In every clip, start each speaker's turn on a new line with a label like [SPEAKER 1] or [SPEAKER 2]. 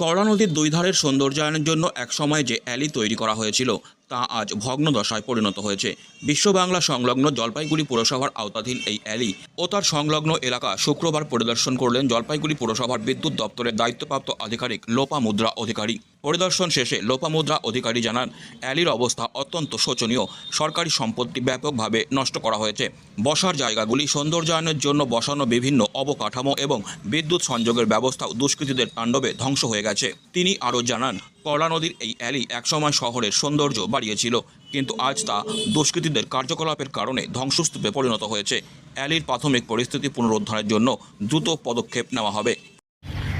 [SPEAKER 1] করলা নদীর দুই ধারের সৌন্দর্যায়নের জন্য এক সময় যে অ্যালি তৈরি করা হয়েছিল, তা আজ ভগ্ন দশায় পরিণত হয়েছে। বিশ্ব বাংলা সংলগ্ন জলপাইগুড়ি পুরসভার আওতাধীন এই অ্যালি ও তার সংলগ্ন এলাকা শুক্রবার পরিদর্শন করলেন জলপাইগুড়ি পুরসভার বিদ্যুৎ দপ্তরের দায়িত্বপ্রাপ্ত আধিকারিক লোপা মুদ্রা অধিকারী। পরিদর্শন শেষে লোপামুদ্রা অধিকারী জানান, অ্যালির অবস্থা অত্যন্ত শোচনীয়। সরকারি সম্পত্তি ব্যাপকভাবে নষ্ট করা হয়েছে। বসার জায়গাগুলি সৌন্দর্যায়নের জন্য বসানো বিভিন্ন অবকাঠামো এবং বিদ্যুৎ সংযোগের ব্যবস্থাও দুষ্কৃতীদের তাণ্ডবে ধ্বংস হয়ে গেছে। তিনি আরও জানান করলা নদীর এই অ্যালি একসময় শহরের সৌন্দর্য বাড়িয়েছিল, কিন্তু আজ তা দুষ্কৃতীদের কার্যকলাপের কারণে ধ্বংসস্তূপে পরিণত হয়েছে। অ্যালির প্রাথমিক পরিস্থিতি পুনরুদ্ধারের জন্য দ্রুত পদক্ষেপ নেওয়া হবে।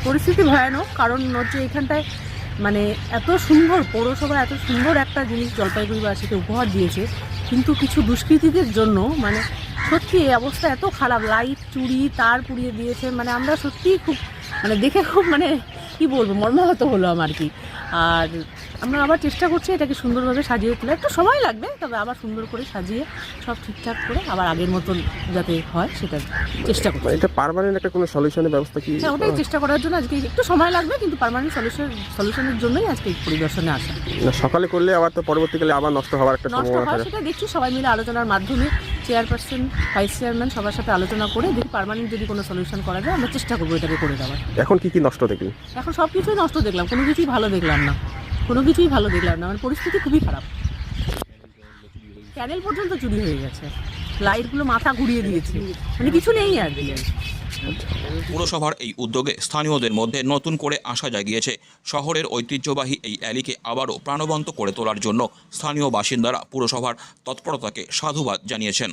[SPEAKER 2] পরিস্থিতি ভয়ানক, কারণ হচ্ছে এখানটায় মানে এত সুন্দর পৌরসভা এত সুন্দর একটা জিনিস জলপাইগুড়িবাসীকে উপহার দিয়েছে, কিন্তু কিছু দুষ্কৃতীদের জন্য মানে সত্যি এই অবস্থা এত খারাপ, লাইট চুরি তার পুড়িয়ে দিয়েছে মানে আমরা সত্যিই খুব মানে দেখে খুব মানে কি বলব, মর্মাহত হলো আমার কি। আর আমরা আবার চেষ্টা করছি এটাকে সুন্দরভাবে সাজিয়ে তোলা একটু সময় লাগবে তবে আবার সুন্দর করে সাজিয়ে সব ঠিকঠাক করে আবার আগের মতন যাতে হয় সেটা চেষ্টা করছি।
[SPEAKER 3] মানে এটা পার্মানেন্ট একটা কোনো সলিউশনের ব্যবস্থা কি
[SPEAKER 2] হ্যাঁ ওটাই চেষ্টা করার জন্য আজকে একটু সময় লাগবে কিন্তু পার্মানেন্ট সলিউশন সলিউশনের জন্যই আজকে এই পরিদর্শনে আসা।
[SPEAKER 3] সকালে করলে আবার তো পরবর্তীকালে আবার নষ্ট হওয়ার একটা
[SPEAKER 2] নষ্ট
[SPEAKER 3] সম্ভাবনা
[SPEAKER 2] হয় সেটা দেখছি সবাই মিলে আলোচনার মাধ্যমে চেয়ারপারসন ভাইস চেয়ারম্যান সবার সাথে আলোচনা করে যদি পারমানেন্ট যদি কোনো সলিউশন করা যায় আমরা চেষ্টা করব এটাকে করে দেওয়ার।
[SPEAKER 3] এখন কি কি নষ্ট দেখলি?
[SPEAKER 2] এখন সব কিছুই নষ্ট দেখলাম কোনো কিছুই ভালো দেখলাম না। কোনো কিছুই ভালো দেখলাম না আমার পরিস্থিতি খুবই খারাপ। প্যানেল পর্যন্ত চুরি হয়ে গেছে। লাইটগুলো মাথা ঘুরিয়ে দিয়েছে। মানে কিছু নেই আর
[SPEAKER 1] পুরসভার এই উদ্যোগে স্থানীয়দের মধ্যে নতুন করে আশা জাগিয়েছে। শহরের ঐতিহ্যবাহী এই অ্যালিকে আবারও প্রাণবন্ত করে তোলার জন্য স্থানীয় বাসিন্দারা পুরসভার তৎপরতাকে সাধুবাদ জানিয়েছেন।